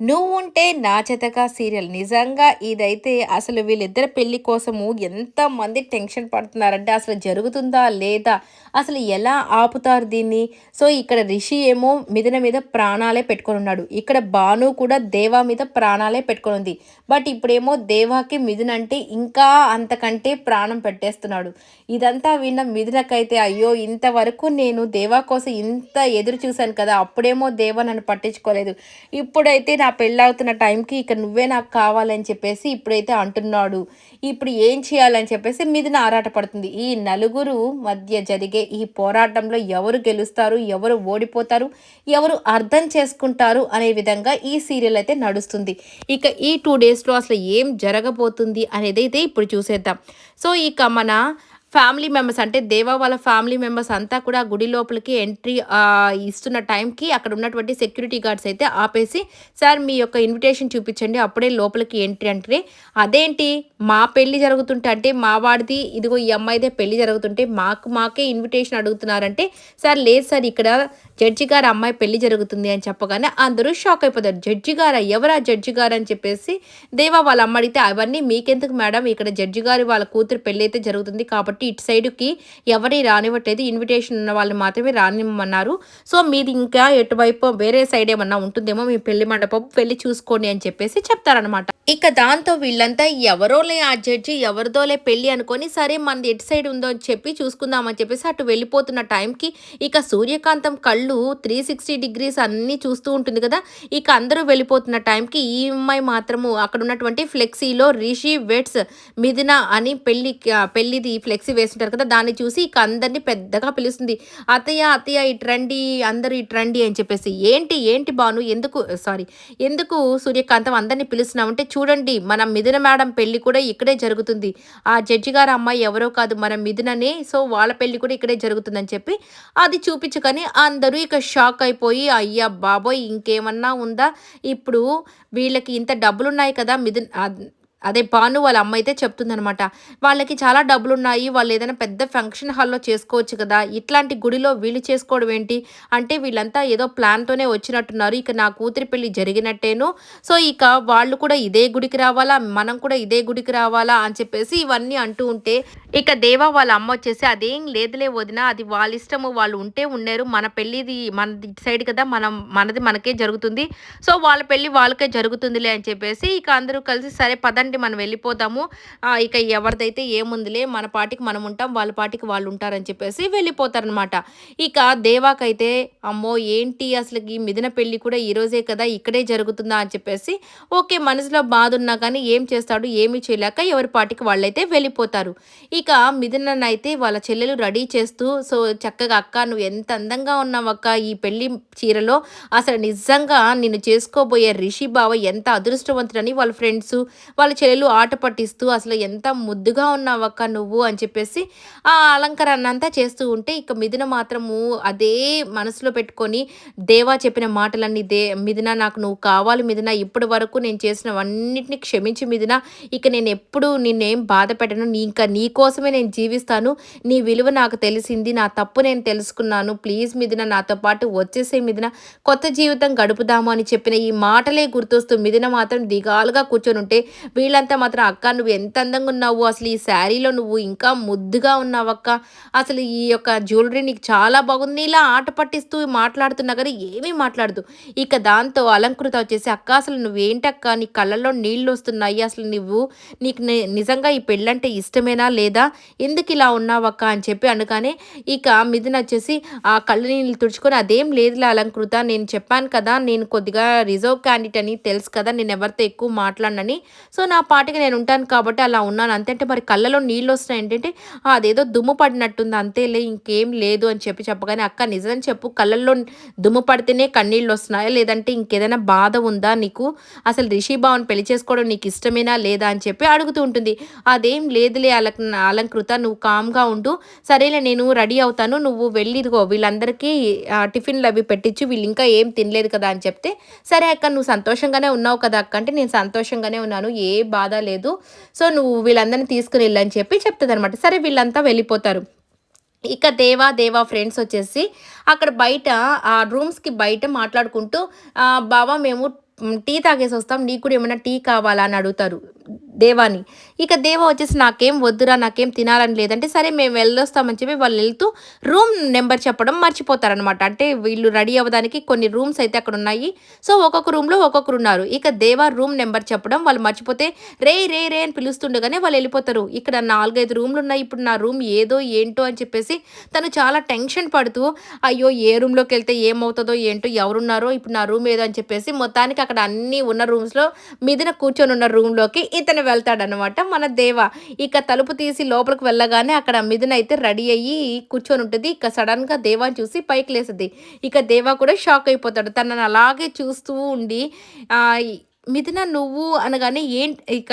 నువ్వు ఉంటే నా చేతగా సీరియల్. నిజంగా ఇదైతే అసలు వీళ్ళిద్దరి పెళ్ళి కోసము ఎంతమంది టెన్షన్ పడుతున్నారంటే అసలు జరుగుతుందా లేదా? అసలు ఎలా ఆపుతారు దీన్ని? సో ఇక్కడ రిషి ఏమో మిథున మీద ప్రాణాలే పెట్టుకొని ఉన్నాడు. ఇక్కడ భాను కూడా దేవా మీద ప్రాణాలే పెట్టుకొని ఉంది. బట్ ఇప్పుడేమో దేవాకి మిథున అంటే ఇంకా అంతకంటే ప్రాణం పెట్టేస్తున్నాడు. ఇదంతా విన్న మిథునకైతే అయ్యో ఇంతవరకు నేను దేవా కోసం ఇంత ఎదురు చూశాను కదా అప్పుడేమో దేవా నన్ను పట్టించుకోలేదు. ఇప్పుడైతే నా పెళ్ళవుతున్న టైంకి ఇక నువ్వే నాకు కావాలని చెప్పేసి ఇప్పుడైతే అంటున్నాడు. ఇప్పుడు ఏం చేయాలని చెప్పేసి మీద ఆరాట పడుతుంది. ఈ నలుగురు మధ్య జరిగే ఈ పోరాటంలో ఎవరు గెలుస్తారు ఎవరు ఓడిపోతారు ఎవరు అర్థం చేసుకుంటారు అనే విధంగా ఈ సీరియల్ అయితే నడుస్తుంది. ఇక ఈ టూ డేస్లో అసలు ఏం జరగబోతుంది అనేది అయితే ఇప్పుడు చూసేద్దాం. సో ఇక మన ఫ్యామిలీ మెంబర్స్ అంటే దేవా వాళ్ళ ఫ్యామిలీ మెంబర్స్ అంతా కూడా గుడి లోపలికి ఎంట్రీ ఇస్తున్న టైంకి అక్కడ ఉన్నటువంటి సెక్యూరిటీ గార్డ్స్ అయితే ఆపేసి సార్ మీ యొక్క ఇన్విటేషన్ చూపించండి అప్పుడే లోపలికి ఎంట్రీ అంటే అదేంటి? మా పెళ్ళి జరుగుతుంటే అంటే మా వాడిది ఇదిగో ఈ అమ్మాయిదే పెళ్ళి జరుగుతుంటే మాకు మాకే ఇన్విటేషన్ అడుగుతున్నారంటే సార్ లేదు సార్ ఇక్కడ జడ్జి గారు అమ్మాయి పెళ్ళి జరుగుతుంది అని చెప్పగానే అందరూ షాక్ అయిపోతారు. జడ్జి గారా? ఎవరా జడ్జి గారు? అని చెప్పేసి దేవా వాళ్ళ అమ్మ అడిగితే అవన్నీ మీకెందుకు మేడం? ఇక్కడ జడ్జి గారి వాళ్ళ కూతురు పెళ్ళి అయితే జరుగుతుంది కాబట్టి ఇటు సైడ్కి ఎవరి రానివ్వట్లేదు. ఇన్విటేషన్ ఉన్న వాళ్ళు మాత్రమే రానివ్వమన్నారు సో మీది ఇంకా ఎటువైపు వేరే సైడ్ ఏమన్నా ఉంటుందేమో మీ పెళ్ళి మండపం వెళ్ళి చూసుకోండి అని చెప్పేసి చెప్తారనమాట ఇక దాంతో వీళ్ళంతా ఎవరోలే ఆ జడ్జి ఎవరిదోలే పెళ్ళి అనుకొని సరే మనది ఎటు సైడ్ ఉందో అని చెప్పి చూసుకుందామని చెప్పేసి అటు వెళ్ళిపోతున్న టైంకి ఇక సూర్యకాంతం కళ్ళు త్రీ సిక్స్టీ డిగ్రీస్ అన్నీ చూస్తూ ఉంటుంది కదా. ఇక అందరూ వెళ్ళిపోతున్న టైంకి ఈ అమ్మాయి మాత్రము అక్కడ ఉన్నటువంటి ఫ్లెక్సీలో రిషి వెట్స్ మిథున అని పెళ్ళి పెళ్ళిది ఫ్లెక్సీ వేస్తుంటారు కదా దాన్ని చూసి ఇక అందరినీ పెద్దగా పిలుస్తుంది. అత్తయ్య అత్తయ్య ఇటు రండి అందరూ ఇటు రండి అని చెప్పేసి. ఏంటి ఏంటి బాను ఎందుకు సారీ ఎందుకు సూర్యకాంతం అందరినీ పిలుస్తున్నామంటే చూడండి మన మిథున మేడం పెళ్ళి కూడా ఇక్కడే జరుగుతుంది. ఆ జడ్జి గారు అమ్మాయి ఎవరో కాదు మన మిథుననే సో వాళ్ళ పెళ్ళి కూడా ఇక్కడే జరుగుతుందని చెప్పి అది చూపించకని అందరూ ఇక షాక్ అయిపోయి అయ్యా బాబోయ్ ఇంకేమన్నా ఉందా? ఇప్పుడు వీళ్ళకి ఇంత డబ్బులు ఉన్నాయి కదా మిథున్ అదే భాను వాళ్ళ అమ్మ అయితే చెప్తుందనమాట వాళ్ళకి చాలా డబ్బులు ఉన్నాయి వాళ్ళు ఏదైనా పెద్ద ఫంక్షన్ హాల్లో చేసుకోవచ్చు కదా ఇట్లాంటి గుడిలో వీళ్ళు చేసుకోవడం ఏంటి? అంటే వీళ్ళంతా ఏదో ప్లాన్తోనే వచ్చినట్టున్నారు ఇక నా కూతురి పెళ్ళి జరిగినట్టేను సో ఇక వాళ్ళు కూడా ఇదే గుడికి రావాలా మనం కూడా ఇదే గుడికి రావాలా అని చెప్పేసి ఇవన్నీ అంటూ ఉంటే ఇక దేవా వాళ్ళ అమ్మ వచ్చేసి అదేం లేదులే వదిన అది వాళ్ళ ఇష్టము వాళ్ళు ఉంటే ఉన్నారు మన పెళ్ళిది మన సైడ్ కదా మనం మనది మనకే జరుగుతుంది సో వాళ్ళ పెళ్ళి వాళ్ళకే జరుగుతుందిలే అని చెప్పేసి ఇక అందరూ కలిసి సరే పదండి మనం వెళ్ళిపోతాము ఇక ఎవరిదైతే ఏముందిలే మన పాటికి మనం ఉంటాం వాళ్ళ పాటికి వాళ్ళు ఉంటారని చెప్పేసి వెళ్ళిపోతారనమాట. ఇక దేవాకైతే అమ్మో ఏంటి అసలు ఈ మిథున పెళ్ళి కూడా ఈరోజే కదా ఇక్కడే జరుగుతుందా అని చెప్పేసి ఓకే మనసులో బాధ ఉన్నా కానీ ఏం చేస్తాడు ఏమీ చేయలేక ఎవరి పాటికి వాళ్ళైతే వెళ్ళిపోతారు. ఇక మిథునైతే వాళ్ళ చెల్లెలు రెడీ చేస్తూ సో చక్కగా అక్క నువ్వు ఎంత అందంగా ఉన్నావు అక్క ఈ పెళ్ళి చీరలో. అసలు నిజంగా నిన్ను చేసుకోబోయే రిషి బావ ఎంత అదృష్టవంతుడని వాళ్ళ ఫ్రెండ్స్ వాళ్ళ చెల్లెలు ఆట పట్టిస్తూ అసలు ఎంత ముద్దుగా ఉన్నావక్క నువ్వు అని చెప్పేసి ఆ అలంకరణ అంతా చేస్తూ ఉంటే ఇక మిథున మాత్రము అదే మనసులో పెట్టుకొని దేవా చెప్పిన మాటలన్నీ దే మిథున నాకు నువ్వు కావాలి మిథున ఇప్పటి వరకు నేను చేసినవన్నిటిని క్షమించి మిథున. ఇక నేను ఎప్పుడు నిన్నేం బాధ పెట్టను నీ ఇంకా నీ కోసమే నేను జీవిస్తాను. నీ విలువ నాకు తెలిసింది నా తప్పు నేను తెలుసుకున్నాను. ప్లీజ్ మిథున నాతో పాటు వచ్చేసే మిథున. కొత్త జీవితం గడుపుదాము అని చెప్పిన ఈ మాటలే గుర్తొస్తూ మిథున మాత్రం దిగాలుగా కూర్చొని ఉంటే వీళ్ళంతా మాత్రం అక్క నువ్వు ఎంత అందంగా ఉన్నావు? అసలు ఈ శారీలో నువ్వు ఇంకా ముద్దుగా ఉన్నావు అక్క. అసలు ఈ యొక్క జ్యువెలరీ నీకు చాలా బాగుంది. ఇలా ఆట పట్టిస్తూ మాట్లాడుతున్నా కానీ ఏమీ మాట్లాడదు. ఇక దాంతో అలంకృత వచ్చేసి అక్క అసలు నువ్వేంటక్క? నీ కళ్ళల్లో నీళ్ళు వస్తున్నాయి. అసలు నువ్వు నీకు నిజంగా ఈ పెళ్ళంటే ఇష్టమేనా లేదా? ఎందుకు ఇలా ఉన్నావక్క అని చెప్పి అనగానే ఇక మిథున వచ్చేసి ఆ కళ్ళు నీళ్ళు తుడుచుకొని అదేం లేదులే అలంకృత. నేను చెప్పాను కదా నేను కొద్దిగా రిజర్వ్ క్యాండిడేట్ అని తెలుసు కదా నేను ఎవరితో ఎక్కువ మాట్లాడనని. సో నా పాటికి నేను ఉంటాను కాబట్టి అలా ఉన్నాను. అంతే అంటే మరి కళ్ళలో నీళ్ళు వస్తున్నాయి. ఏంటంటే అదేదో దుమ్ము పడినట్టుంది. అంతేలే ఇంకేం లేదు అని చెప్పి చెప్పగానే అక్క నిజం చెప్పు. కళ్ళల్లో దుమ్ము పడితేనే కన్నీళ్ళు వస్తున్నాయా? లేదంటే ఇంకేదైనా బాధ ఉందా నీకు? అసలు రిషి భావన్ పెళ్ళి చేసుకోవడం నీకు ఇష్టమేనా లేదా? అని చెప్పి అడుగుతూ ఉంటుంది. అదేం లేదులే అల అలంకృత. నువ్వు కామ్గా ఉండు. సరేలే నేను రెడీ అవుతాను. నువ్వు వెళ్ళిదిగో వీళ్ళందరికీ టిఫిన్లు అవి పెట్టించు. వీళ్ళు ఇంకా ఏం తినలేదు కదా? అని చెప్తే సరే అక్క నువ్వు సంతోషంగానే ఉన్నావు కదా అక్క. అంటే నేను సంతోషంగానే ఉన్నాను. ఏ బాధ లేదు. సో నువ్వు వీళ్ళందరినీ తీసుకుని వెళ్ళని చెప్పి చెప్తుంది అనమాట సరే వీళ్ళంతా వెళ్ళిపోతారు. ఇక దేవా దేవా ఫ్రెండ్స్ వచ్చేసి అక్కడ బయట ఆ రూమ్స్కి బయట మాట్లాడుకుంటూ బావా మేము టీ తాగేసి వస్తాం. నీకు కూడా ఏమైనా టీ కావాలా? అని అడుగుతారు. దేవాని. ఇక దేవా వచ్చేసి నాకేం వద్దురా నాకేం తినాలని లేదంటే సరే మేము వెళ్ళొస్తామని చెప్పి వాళ్ళు వెళ్తూ రూమ్ నెంబర్ చెప్పడం మర్చిపోతారనమాట అంటే వీళ్ళు రెడీ అవ్వడానికి కొన్ని రూమ్స్ అయితే అక్కడ ఉన్నాయి. సో ఒక్కొక్క రూమ్లో ఒక్కొక్కరు ఉన్నారు. ఇక దేవా రూమ్ నెంబర్ చెప్పడం వాళ్ళు మర్చిపోతే రే రే రే అని పిలుస్తుండగానే వాళ్ళు వెళ్ళిపోతారు. ఇక్కడ నాలుగైదు రూమ్లు ఉన్నాయి. ఇప్పుడు నా రూమ్ ఏదో ఏంటో అని చెప్పేసి తను చాలా టెన్షన్ పడుతూ అయ్యో ఏ రూమ్లోకి వెళ్తే ఏమవుతుందో ఏంటో ఎవరున్నారో ఇప్పుడు నా రూమ్ ఏదో అని చెప్పేసి మొత్తానికి అక్కడ అన్ని ఉన్న రూమ్స్లో మిదిన కూర్చొని ఉన్న రూమ్లోకి ఇతను వెళ్తాడనమాట మన దేవ. ఇక తలుపు తీసి లోపలికి వెళ్ళగానే అక్కడ మిథున అయితే రెడీ అయ్యి కూర్చొని ఉంటుంది. ఇక సడన్గా దేవాని చూసి పైకి లేస్తుంది. ఇక దేవా కూడా షాక్ అయిపోతాడు. తనని అలాగే చూస్తూ ఉండి ఆ, మిథున నువ్వు అనగానే ఏంటి ఇక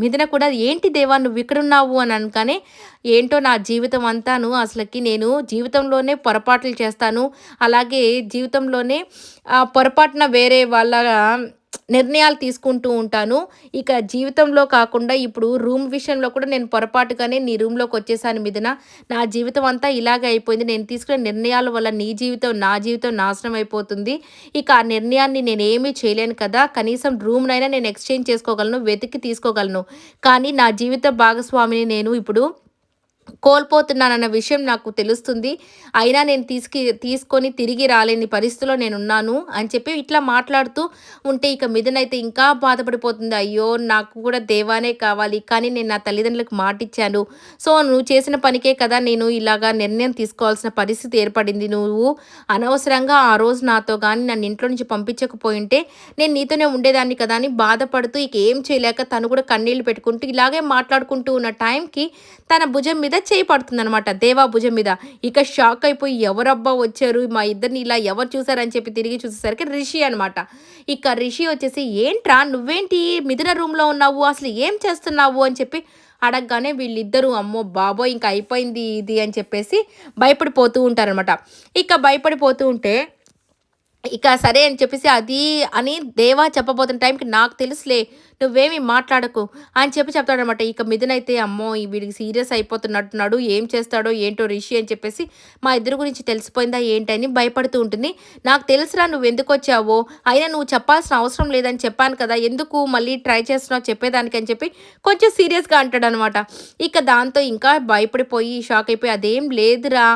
మిథున కూడా ఏంటి దేవా నువ్వు ఇక్కడున్నావు అని అనగానే ఏంటో నా జీవితం అంతాను అసలుకి నేను జీవితంలోనే పొరపాట్లు చేస్తాను. అలాగే జీవితంలోనే పొరపాటున వేరే వాళ్ళ నిర్ణయాలు తీసుకుంటూ ఉంటాను. ఇక జీవితంలో కాకుండా ఇప్పుడు రూమ్ విషయంలో కూడా నేను పొరపాటుగానే నీ రూమ్లోకి వచ్చేసాను మీదన నా జీవితం అంతా ఇలాగే అయిపోయింది. నేను తీసుకునే నిర్ణయాల వల్ల నీ జీవితం నా జీవితం నాశనం అయిపోతుంది. ఇక ఆ నిర్ణయాన్ని నేను ఏమీ చేయలేను కదా. కనీసం రూమ్నైనా నేను ఎక్స్చేంజ్ చేసుకోగలను వెతికి తీసుకోగలను. కానీ నా జీవిత భాగస్వామిని నేను ఇప్పుడు కోల్పోతున్నానన్న విషయం నాకు తెలుస్తుంది. అయినా నేను తీసుకు తీసుకొని తిరిగి రాలేని పరిస్థితిలో నేను ఉన్నాను అని చెప్పి ఇట్లా మాట్లాడుతూ ఉంటే ఇక మిథునైతే ఇంకా బాధపడిపోతుంది. అయ్యో నాకు కూడా దేవానే కావాలి. కానీ నేను నా తల్లిదండ్రులకు మాటిచ్చాను. సో నువ్వు చేసిన పనికే కదా నేను ఇలాగా నిర్ణయం తీసుకోవాల్సిన పరిస్థితి ఏర్పడింది. నువ్వు అనవసరంగా ఆ రోజు నాతో కానీ నన్ను ఇంట్లో నుంచి పంపించకపోయింటే నేను నీతోనే ఉండేదాన్ని కదా అని బాధపడుతూ ఇక ఏం చేయలేక తను కూడా కన్నీళ్ళు పెట్టుకుంటూ ఇలాగే మాట్లాడుకుంటూ ఉన్న టైంకి తన భుజం మీద చేయి పడుతుందనమాట దేవా భుజం మీద. ఇక షాక్ అయిపోయి ఎవరబ్బా వచ్చారు? మా ఇద్దరిని ఇలా ఎవరు చూసారని చెప్పి తిరిగి చూసేసరికి రిషి అనమాట ఇక రిషి వచ్చేసి ఏంట్రా? నువ్వేంటి మిథున రూమ్లో ఉన్నావు? అసలు ఏం చేస్తున్నావు? అని చెప్పి అడగగానే వీళ్ళిద్దరూ అమ్మో బాబోయ్! ఇంకా అయిపోయింది ఇది అని చెప్పేసి భయపడిపోతూ ఉంటారనమాట ఇక భయపడిపోతూ ఉంటే ఇక సరే అని చెప్పేసి అది అని దేవా చెప్పబోతున్న టైంకి నాకు తెలుసులే. నువ్వేమి మాట్లాడకు అని చెప్పి చెప్తాడనమాట. ఇక మిథునైతే అమ్మో ఈ వీడికి సీరియస్ అయిపోతున్నట్టున్నాడు ఏం చేస్తాడో ఏంటో రిషి అని చెప్పేసి మా ఇద్దరు గురించి తెలిసిపోయిందా ఏంటని భయపడుతూ ఉంటుంది. నాకు తెలుసురా నువ్వు ఎందుకు వచ్చావో అయినా నువ్వు చెప్పాల్సిన అవసరం లేదని చెప్పాను కదా ఎందుకు మళ్ళీ ట్రై చేస్తున్నావు చెప్పేదానికి అని చెప్పి కొంచెం సీరియస్గా అంటాడనమాట. ఇక దాంతో ఇంకా భయపడిపోయి షాక్ అయిపోయి అదేం లేదురా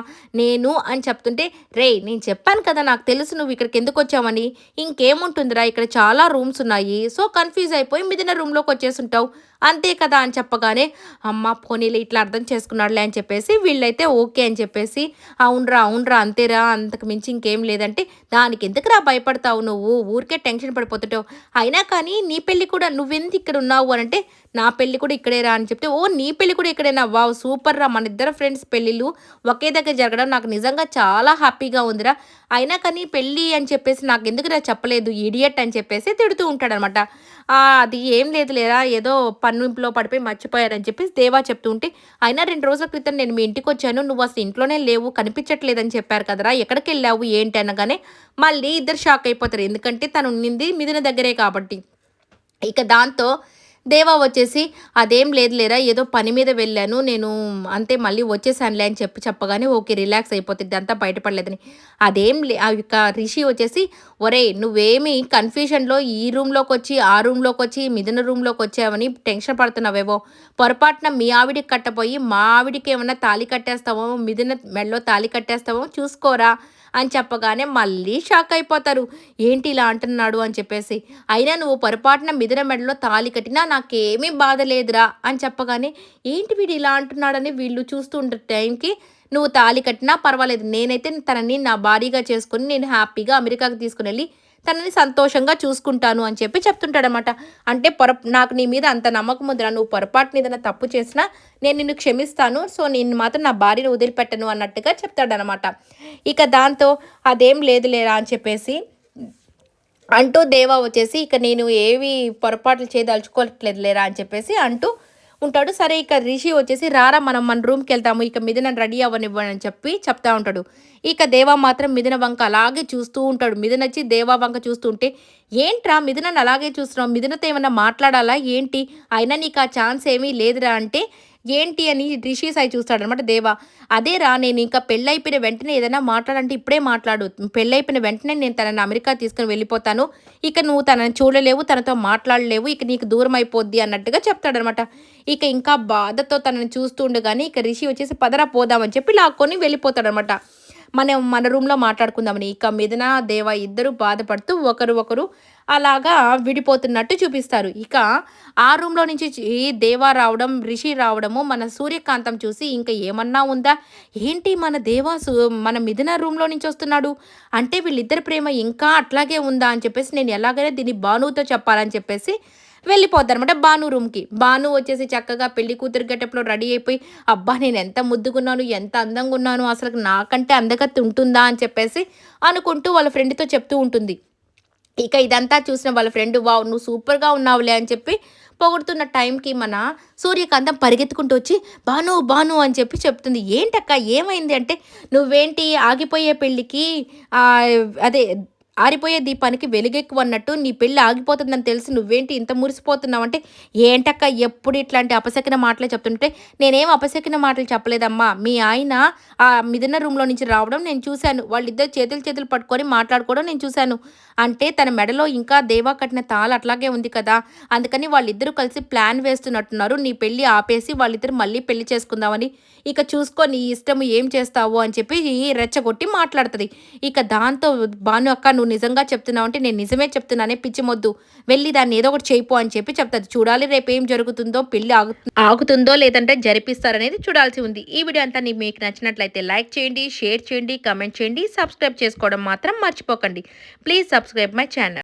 నేను అని చెప్తుంటే రే నేను చెప్పాను కదా నాకు తెలుసు నువ్వు ఇక్కడికి ఎందుకు వచ్చావని ఇంకేముంటుందిరా ఇక్కడ చాలా రూమ్స్ ఉన్నాయి. సో కన్ఫ్యూజ్ అయిపోయి మిదిన రూమ్లోకి వచ్చేసుంటావు అంతే కదా అని చెప్పగానే అమ్మ పోనీలే ఇట్లా అర్థం చేసుకున్నాడులే అని చెప్పేసి వీళ్ళైతే ఓకే అని చెప్పేసి అవునరా అవునరా అంతేరా అంతకు మించి ఇంకేం లేదంటే దానికి ఎందుకురా భయపడతావు నువ్వు? ఊరికే టెన్షన్ పడిపోతుంటావు. అయినా కానీ నీ పెళ్ళి కూడా నువ్వెందుకు ఇక్కడ ఉన్నావు? అని అంటే నా పెళ్ళి కూడా ఇక్కడేరా అని చెప్తే ఓ నీ పెళ్ళి కూడా ఇక్కడేనా? వావ్ సూపర్ రా మన ఇద్దరు ఫ్రెండ్స్ పెళ్ళిళ్ళు ఒకే దగ్గర జరగడం నాకు నిజంగా చాలా హ్యాపీగా ఉందిరా. అయినా కానీ పెళ్ళి అని చెప్పేసి నాకు ఎందుకురా చెప్పలేదు? ఇడియట్ అని చెప్పేసి తిడుతూ ఉంటాడనమాట. అది ఏం లేదు లేరా ఏదో పని పన్నులో పడిపోయి మర్చిపోయారని చెప్పేసి దేవా చెప్తూ ఉంటే అయినా రెండు రోజుల క్రితం నేను మీ ఇంటికి వచ్చాను నువ్వు అసలు ఇంట్లోనే లేవు కనిపించట్లేదని చెప్పారు కదరా ఎక్కడికి వెళ్ళావు ఏంటి అనగానే మళ్ళీ ఇద్దరు షాక్ అయిపోతారు. ఎందుకంటే తను ఉన్నింది మిదిన దగ్గరే కాబట్టి. ఇక దాంతో దేవా వచ్చేసి అదేం లేదు లేరా ఏదో పని మీద వెళ్ళాను నేను అంతే మళ్ళీ వచ్చేసానులే అని చెప్పి చెప్పగానే ఓకే రిలాక్స్ అయిపోతుంది అంతా బయటపడలేదని. అదేం లే ఆ యొక్క రిషి వచ్చేసి ఒరే నువ్వేమి కన్ఫ్యూషన్లో ఈ రూమ్లోకి వచ్చి ఆ రూమ్లోకి వచ్చి మిథున రూమ్లోకి వచ్చావని టెన్షన్ పడుతున్నావేవో. పొరపాటున మీ ఆవిడికి కట్టపోయి మా ఆవిడికి ఏమన్నా తాళి కట్టేస్తావో మిథున మెడలో తాళి కట్టేస్తావో చూసుకోరా అని చెప్పగానే మళ్ళీ షాక్ అయిపోతారు. ఏంటి ఇలా అంటున్నాడు? అని చెప్పేసి అయినా నువ్వు పొరపాటున మిదిన మెడలో తాళి కట్టినా నాకేమీ బాధ లేదురా అని చెప్పగానే ఏంటి వీడు ఇలా అంటున్నాడని వీళ్ళు చూస్తూ ఉండే టైంకి నువ్వు తాళి కట్టినా పర్వాలేదు. నేనైతే తనని నా భారీగా చేసుకుని నేను హ్యాపీగా అమెరికాకి తీసుకుని వెళ్ళి తనని సంతోషంగా చూసుకుంటాను అని చెప్పి చెప్తుంటాడనమాట అంటే పొర నాకు నీ మీద అంత నమ్మకం ఉందిరా. నువ్వు పొరపాటున ఏదైనా తప్పు చేసినా నేను నిన్ను క్షమిస్తాను. సో నేను మాత్రం నా భార్యను వదిలిపెట్టను అన్నట్టుగా చెప్తాడనమాట ఇక దాంతో అదేం లేదు లేరా అని చెప్పేసి అంటూ దేవా వచ్చేసి ఇక నేను ఏవి పొరపాట్లు చేయదలుచుకోవట్లేదు లేరా అని చెప్పేసి అంటూ ఉంటాడు. సరే ఇక రిషి వచ్చేసి రారా మనం మన రూమ్కి వెళ్తాము. ఇక మిథున రెడీ అవ్వనివ్వని అని చెప్పి చెప్తా ఉంటాడు. ఇక దేవా మాత్రం మిథున వంక అలాగే చూస్తూ ఉంటాడు. మిథున వచ్చి దేవా వంక చూస్తూ ఉంటే ఏంట్రా మిథునను అలాగే చూస్తున్నావు? మిథునతో ఏమన్నా మాట్లాడాలా? ఏంటి? అయినా నీకు ఆ ఛాన్స్ ఏమీ లేదురా అంటే ఏంటి అని రిషి సాయి చూస్తాడనమాట. దేవా అదే రా నేను ఇంకా పెళ్ళైపోయిన వెంటనే ఏదైనా మాట్లాడంటే ఇప్పుడే మాట్లాడు. పెళ్ళైపోయిన వెంటనే నేను తనని అమెరికా తీసుకుని వెళ్ళిపోతాను. ఇక నువ్వు తనని చూడలేవు తనతో మాట్లాడలేవు ఇక నీకు దూరం అయిపోద్ది అన్నట్టుగా చెప్తాడనమాట. ఇక ఇంకా బాధతో తనని చూస్తుండగానే ఇక రిషి వచ్చేసి పదరా పోదామని చెప్పి లాక్కొని వెళ్ళిపోతాడనమాట. మనం మన రూమ్లో మాట్లాడుకుందామని. ఇక మీదన దేవ ఇద్దరు బాధపడుతూ ఒకరు ఒకరు అలాగా విడిపోతున్నట్టు చూపిస్తారు. ఇక ఆ రూమ్లో నుంచి ఈ దేవ రావడం రిషి రావడము మన సూర్యకాంతం చూసి ఇంకా ఏమన్నా ఉందా? ఏంటి మన దేవా మన మిథున రూమ్లో నుంచి వస్తున్నాడు? అంటే వీళ్ళిద్దరి ప్రేమ ఇంకా అట్లాగే ఉందా అని చెప్పేసి నేను ఎలాగైనా దీన్ని భానుతో చెప్పాలని చెప్పేసి వెళ్ళిపోతారనమాట బాను భాను రూమ్కి. భాను వచ్చేసి చక్కగా పెళ్ళి కూతురు గెటప్లో రెడీ అయిపోయి అబ్బా నేను ఎంత ముద్దుగున్నాను ఎంత అందంగా ఉన్నాను అసలు నాకంటే అందగత్తి ఉంటుందా? అని చెప్పేసి అనుకుంటూ వాళ్ళ ఫ్రెండ్తో చెప్తూ ఉంటుంది. ఇక ఇదంతా చూసిన వాళ్ళ ఫ్రెండ్ వావ్ నువ్వు సూపర్గా ఉన్నావులే అని చెప్పి పొగుడుతున్న టైంకి మన సూర్యకాంతం పరిగెత్తుకుంటూ వచ్చి బాను బాను అని చెప్పి చెప్తుంది. ఏంటక్క ఏమైంది? అంటే నువ్వేంటి ఆగిపోయే పెళ్ళికి అదే ఆరిపోయే దీపానికి వెలుగెక్కువన్నట్టు నీ పెళ్ళి ఆగిపోతుందని తెలిసి నువ్వేంటి ఇంత మురిసిపోతున్నావు? అంటే ఏంటక్క ఎప్పుడు ఇట్లాంటి అపశకిన మాటలు చెప్తుంటే నేనేం అపశకిన మాటలు చెప్పలేదమ్మా. మీ ఆయన ఆ మిథున రూమ్లో నుంచి రావడం నేను చూశాను. వాళ్ళిద్దరు చేతులు చేతులు పట్టుకొని మాట్లాడుకోవడం నేను చూశాను. అంటే తన మెడలో ఇంకా దేవా కట్టిన తాళ అట్లాగే ఉంది కదా. అందుకని వాళ్ళిద్దరూ కలిసి ప్లాన్ వేస్తున్నట్టున్నారు. నీ పెళ్ళి ఆపేసి వాళ్ళిద్దరు మళ్ళీ పెళ్ళి చేసుకుందామని. ఇక చూసుకో నీ ఇష్టం ఏం చేస్తావు అని చెప్పి రెచ్చగొట్టి మాట్లాడుతుంది. ఇక దాంతో భాను అక్క నువ్వు నిజంగా చెప్తున్నావు అంటే నేను నిజమే చెప్తున్నానే పిచ్చిమొద్దు వెళ్ళి దాన్ని ఏదో ఒకటి చేయిపో అని చెప్పి చెప్తుంది. చూడాలి రేపు ఏం జరుగుతుందో పెళ్ళి ఆగుతుందో లేదంటే జరిపిస్తారనేది చూడాల్సి ఉంది. ఈ వీడియో అంతా మీకు నచ్చినట్లయితే లైక్ చేయండి షేర్ చేయండి కమెంట్ చేయండి సబ్స్క్రైబ్ చేసుకోవడం మాత్రం మర్చిపోకండి. Please subscribe my channel.